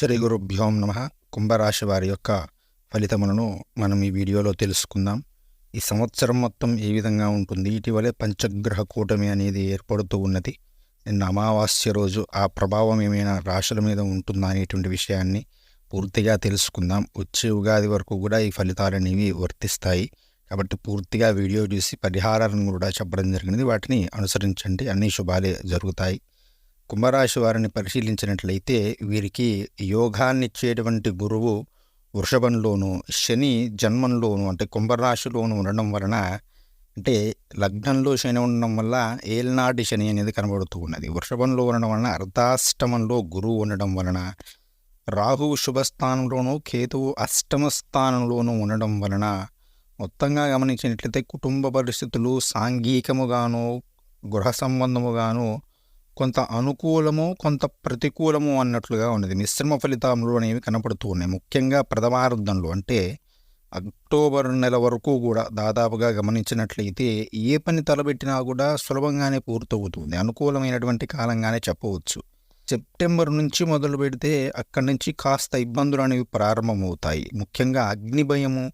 శ్రీ గురుభ్యోం నమ. కుంభరాశి వారి యొక్క ఫలితములను మనం ఈ వీడియోలో తెలుసుకుందాం. ఈ సంవత్సరం మొత్తం ఏ విధంగా ఉంటుంది? ఇటీవలే పంచగ్రహ కూటమి అనేది ఏర్పడుతూ ఉన్నది. నిన్న అమావాస్య రోజు ఆ ప్రభావం ఏమైనా రాశుల మీద ఉంటుందా అనేటువంటి విషయాన్ని పూర్తిగా తెలుసుకుందాం. వచ్చే ఉగాది వరకు కూడా ఈ ఫలితాలు అనేవి వర్తిస్తాయి. కాబట్టి పూర్తిగా వీడియో చూసి పరిహారాలను కూడా చెప్పడం జరిగింది. వాటిని అనుసరించండి. అన్ని శుభాలే జరుగుతాయి. కుంభరాశి వారిని పరిశీలించినట్లయితే వీరికి యోగాన్నిచ్చేటువంటి గురువు వృషభంలోను శని జన్మంలోను అంటే కుంభరాశిలోను ఉండడం వలన అంటే లగ్నంలో శని ఉండడం వల్ల ఏల్నాటి శని అనేది కనబడుతూ ఉన్నది. వృషభంలో ఉండడం వలన అర్ధాష్టమంలో గురువు ఉండడం వలన రాహువు శుభస్థానంలోనూ కేతువు అష్టమ స్థానంలోనూ ఉండడం వలన మొత్తంగా గమనించినట్లయితే కుటుంబ పరిస్థితులు సాంఘికముగాను గృహ సంబంధముగాను కొంత అనుకూలము కొంత ప్రతికూలము అన్నట్లుగా ఉన్నది. మిశ్రమ ఫలితాలు అనేవి కనపడుతూ ఉన్నాయి. ముఖ్యంగా ప్రథమార్థంలో అంటే అక్టోబర్ నెల వరకు కూడా దాదాపుగా గమనించినట్లయితే ఏ పని తలబెట్టినా కూడా సులభంగానే పూర్తవుతుంది. అనుకూలమైనటువంటి కాలంగానే చెప్పవచ్చు. సెప్టెంబర్ నుంచి మొదలు పెడితే అక్కడి నుంచి కాస్త ఇబ్బందులు అనేవి ప్రారంభమవుతాయి. ముఖ్యంగా అగ్ని భయము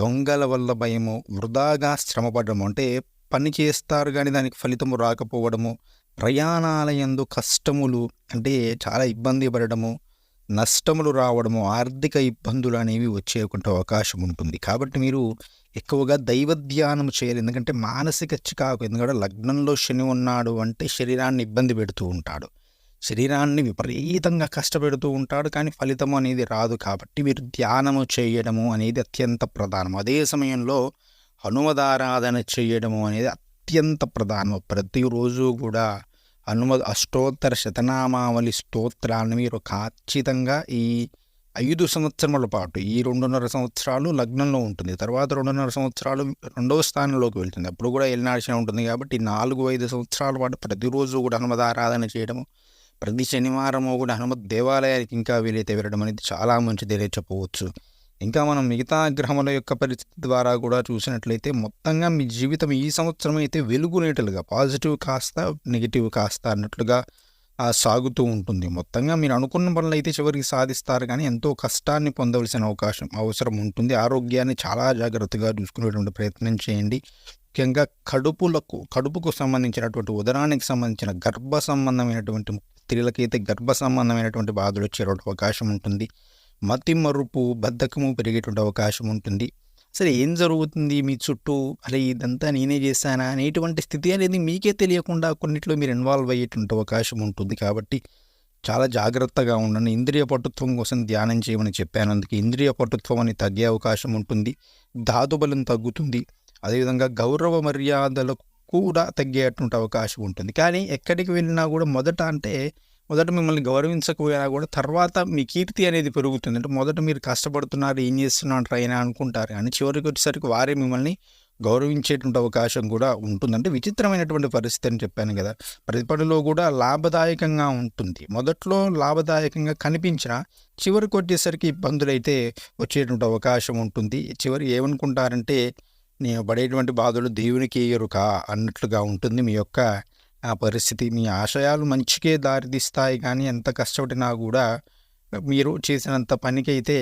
దొంగల వల్ల భయము వృధాగా శ్రమపడము అంటే పని చేస్తారు కానీ దానికి ఫలితము రాకపోవడము ప్రయాణాలయందు కష్టములు అంటే చాలా ఇబ్బంది పడడము నష్టములు రావడము ఆర్థిక ఇబ్బందులు అనేవి వచ్చేటువంటి అవకాశం ఉంటుంది. కాబట్టి మీరు ఎక్కువగా దైవ ధ్యానం చేయాలి. ఎందుకంటే మానసిక చికాకు ఎందుకంటే లగ్నంలో శని ఉన్నాడు అంటే శరీరాన్ని ఇబ్బంది పెడుతూ ఉంటాడు. శరీరాన్ని విపరీతంగా కష్టపెడుతూ ఉంటాడు కానీ ఫలితం అనేది రాదు కాబట్టి మీరు ధ్యానము చేయడము అనేది అత్యంత ప్రధానం. అదే సమయంలో హనుమదారాధన చేయడము అనేది అత్యంత ప్రధానం. ప్రతిరోజు కూడా హనుమ అష్టోత్తర శతనామావళి స్తోత్రాన్ని మీరు ఖచ్చితంగా ఈ ఐదు సంవత్సరముల పాటు ఈ రెండున్నర సంవత్సరాలు లగ్నంలో ఉంటుంది. తర్వాత రెండున్నర సంవత్సరాలు రెండవ స్థానంలోకి వెళ్తుంది. అప్పుడు కూడా ఎల్నాడిచిన ఉంటుంది కాబట్టి నాలుగు ఐదు సంవత్సరాల పాటు ప్రతిరోజు కూడా హనుమదారాధన చేయడము ప్రతి శనివారము కూడా హనుమత్ దేవాలయానికి ఇంకా వీలైతే వెళ్ళడం అనేది చాలా మంచిది చెప్పవచ్చు. ఇంకా మనం మిగతా గ్రహముల యొక్క పరిస్థితి ద్వారా కూడా చూసినట్లయితే మొత్తంగా మీ జీవితం ఈ సంవత్సరం అయితే వెలుగునేటలుగా పాజిటివ్ కాస్త నెగిటివ్ కాస్త అన్నట్లుగా సాగుతూ ఉంటుంది. మొత్తంగా మీరు అనుకున్న పనులు అయితే చివరికి సాధిస్తారు కానీ ఎంతో కష్టాన్ని పొందవలసిన అవకాశం అవసరం ఉంటుంది. ఆరోగ్యాన్ని చాలా జాగ్రత్తగా చూసుకునేటువంటి ప్రయత్నం చేయండి. ముఖ్యంగా కడుపులకు కడుపుకు సంబంధించినటువంటి ఉదరానికి సంబంధించిన గర్భ సంబంధమైనటువంటి స్త్రీలకైతే గర్భ సంబంధమైనటువంటి బాధలు వచ్చేటువంటి అవకాశం ఉంటుంది. మతి మరుపు బద్ధకము పెరిగేటువంటి అవకాశం ఉంటుంది. అసలు ఏం జరుగుతుంది? మీ చుట్టూ అరే ఇదంతా నేనే చేశానా? అనేటువంటి స్థితి అనేది మీకే తెలియకుండా కొన్నిట్లో మీరు ఇన్వాల్వ్ అయ్యేటువంటి అవకాశం ఉంటుంది. కాబట్టి చాలా జాగ్రత్తగా ఉండండి. ఇంద్రియ పటుత్వం కోసం ధ్యానం చేయమని చెప్పాను. అందుకే ఇంద్రియ పటుత్వం అని తగ్గే అవకాశం ఉంటుంది. ధాతుబలం తగ్గుతుంది. అదేవిధంగా గౌరవ మర్యాదలకు కూడా తగ్గేటువంటి అవకాశం ఉంటుంది. కానీ ఎక్కడికి వెళ్ళినా కూడా మొదట అంటే మొదట మిమ్మల్ని గౌరవించకపోయినా కూడా తర్వాత మీ కీర్తి అనేది పెరుగుతుంది. అంటే మొదట మీరు కష్టపడుతున్నారు ఏం చేస్తున్నారు అయినా అనుకుంటారు. కానీ చివరికి వచ్చేసరికి వారే మిమ్మల్ని గౌరవించేటువంటి అవకాశం కూడా ఉంటుంది. అంటే విచిత్రమైనటువంటి పరిస్థితి అని చెప్పాను కదా. ప్రతి పనిలో కూడా లాభదాయకంగా ఉంటుంది. మొదట్లో లాభదాయకంగా కనిపించిన చివరికి వచ్చేసరికి ఇబ్బందులు అయితే వచ్చేటువంటి అవకాశం ఉంటుంది. చివరి ఏమనుకుంటారంటే నేను పడేటువంటి బాధలు దేవునికి ఎరుక అన్నట్లుగా ఉంటుంది మీ యొక్క ఆ పరిస్థితి మీ ఆశయాలు మంచికే దారితీస్తాయి కానీ ఎంత కష్టపడినా కూడా మీరు చేసినంత పనికైతే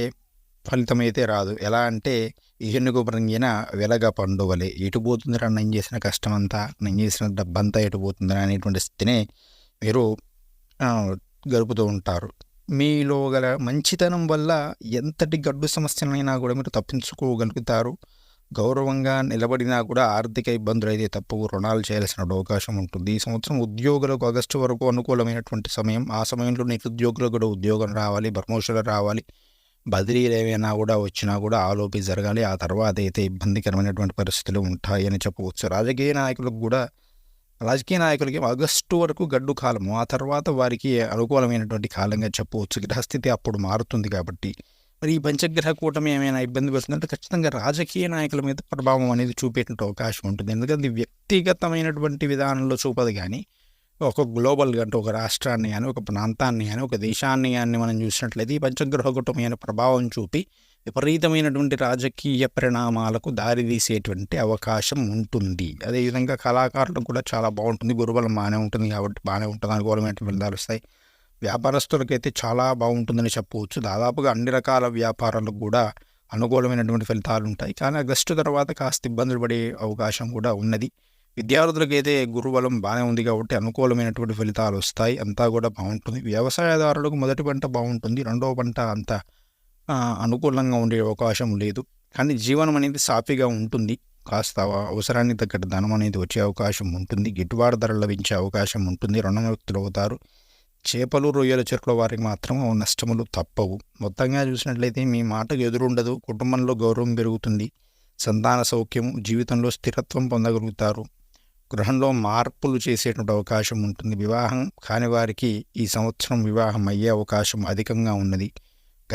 ఫలితం అయితే రాదు. ఎలా అంటే ఏనుగు బ్రంగిన వెలగ పండువలే ఎటు పోతుందిరా? నేను చేసిన కష్టం అంతా నేను చేసిన డబ్బంతా ఎటు పోతుందిరా? అనేటువంటి స్థితిని మీరు గడుపుతూ ఉంటారు. మీలో గల మంచితనం వల్ల ఎంతటి గడ్డు సమస్యలైనా కూడా మీరు తప్పించుకోగలుగుతారు. గౌరవంగా నిలబడినా కూడా ఆర్థిక ఇబ్బందులు అయితే తప్పవు. రుణాలు చేయాల్సిన అవకాశం ఉంటుంది. ఈ సంవత్సరం ఉద్యోగులకు ఆగస్టు వరకు అనుకూలమైనటువంటి సమయం. ఆ సమయంలో నిరుద్యోగులకు కూడా ఉద్యోగం రావాలి ప్రమోషన్లు రావాలి. బదిలీలు ఏమైనా కూడా వచ్చినా కూడా ఆలోపి జరగాలి. ఆ తర్వాత అయితే ఇబ్బందికరమైనటువంటి పరిస్థితులు ఉంటాయని చెప్పవచ్చు. రాజకీయ నాయకులకు కూడా రాజకీయ నాయకులకి ఆగస్టు వరకు గడ్డు కాలము. ఆ తర్వాత వారికి అనుకూలమైనటువంటి కాలంగా చెప్పవచ్చు. గ్రహస్థితి అప్పుడు మారుతుంది కాబట్టి మరి ఈ పంచగ్రహ కూటమి ఏమైనా ఇబ్బంది పెడుతుందంటే ఖచ్చితంగా రాజకీయ నాయకుల మీద ప్రభావం అనేది చూపేటువంటి అవకాశం ఉంటుంది. ఎందుకంటే వ్యక్తిగతమైనటువంటి విధానంలో చూపదు కానీ ఒక గ్లోబల్గా అంటే ఒక రాష్ట్రాన్ని కానీ ఒక ప్రాంతాన్ని కానీ ఒక దేశాన్ని కానీ మనం చూసినట్లయితే ఈ పంచగ్రహ కూటమి అనే ప్రభావం చూపి విపరీతమైనటువంటి రాజకీయ పరిణామాలకు దారితీసేటువంటి అవకాశం ఉంటుంది. అదేవిధంగా కళాకారులకు కూడా చాలా బాగుంటుంది. గురుబలం బాగానే ఉంటుంది కాబట్టి బాగానే ఉంటుంది అనుకూలమైనటువంటి ఫలితాలు వస్తాయి వ్యాపారస్తులకైతే చాలా బాగుంటుందని చెప్పవచ్చు. దాదాపుగా అన్ని రకాల వ్యాపారాలకు కూడా అనుకూలమైనటువంటి ఫలితాలు ఉంటాయి. కానీ ఆగస్టు తర్వాత కాస్త ఇబ్బందులు పడే అవకాశం కూడా ఉన్నది. విద్యార్థులకైతే గురుబలం బాగానే ఉంది కాబట్టి అనుకూలమైనటువంటి ఫలితాలు వస్తాయి. అంతా కూడా బాగుంటుంది. వ్యవసాయదారులకు మొదటి పంట బాగుంటుంది. రెండవ పంట అంత అనుకూలంగా ఉండే అవకాశం లేదు. కానీ జీవనం అనేది సాఫీగా ఉంటుంది. కాస్త అవసరానికి తగ్గట్టు ధనం అనేది వచ్చే అవకాశం ఉంటుంది. గిట్టుబాటు ధరలు లభించే అవకాశం ఉంటుంది. రుణముక్తులు అవుతారు. చేపలు రొయ్యల చెరుకుల వారికి మాత్రం నష్టములు తప్పవు. మొత్తంగా చూసినట్లయితే మీ మాటకు ఎదురుండదు. కుటుంబంలో గౌరవం పెరుగుతుంది. సంతాన సౌఖ్యం జీవితంలో స్థిరత్వం పొందగలుగుతారు. గృహంలో మార్పులు చేసేటువంటి అవకాశం ఉంటుంది. వివాహం కాని వారికి ఈ సంవత్సరం వివాహం అయ్యే అవకాశం అధికంగా ఉన్నది.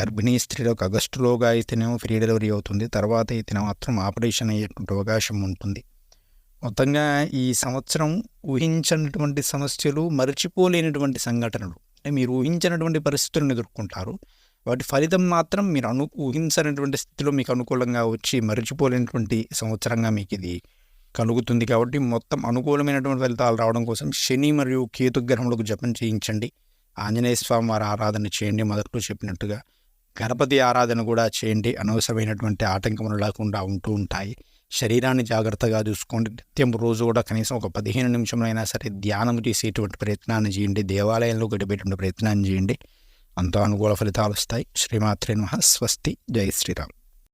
గర్భిణీ స్త్రీలకు ఆగస్టులోగా అయితేనేమో ఫ్రీ డెలివరీ అవుతుంది. తర్వాత అయితే మాత్రం ఆపరేషన్ అయ్యేటువంటి అవకాశం ఉంటుంది. మొత్తంగా ఈ సంవత్సరం ఊహించినటువంటి సమస్యలు మరచిపోలేనటువంటి సంఘటనలు. అంటే మీరు ఊహించినటువంటి పరిస్థితులను ఎదుర్కొంటారు. వాటి ఫలితం మాత్రం మీరు అను ఊహించనటువంటి స్థితిలో మీకు అనుకూలంగా వచ్చి మరచిపోలేనటువంటి సంవత్సరంగా మీకు ఇది కలుగుతుంది కాబట్టి మొత్తం అనుకూలమైనటువంటి ఫలితాలు రావడం కోసం శని మరియు కేతు గ్రహములకు జపం చేయించండి. ఆంజనేయ స్వామి వారి ఆరాధన చేయండి. మొదట్లో చెప్పినట్టుగా గణపతి ఆరాధన కూడా చేయండి. అనవసరమైనటువంటి ఆటంకములు లేకుండా ఉంటూ ఉంటాయి. శరీరాన్ని జాగ్రత్తగా చూసుకోండి. నిత్యం రోజు కూడా కనీసం ఒక పదిహేను నిమిషంలో సరే ధ్యానం చేసేటువంటి ప్రయత్నాన్ని చేయండి. దేవాలయంలో గడిపేటువంటి ప్రయత్నాన్ని చేయండి. అంతా అనుకూల ఫలితాలు వస్తాయి. శ్రీమాత్రే నమః. స్వస్తి. జై శ్రీరామ్.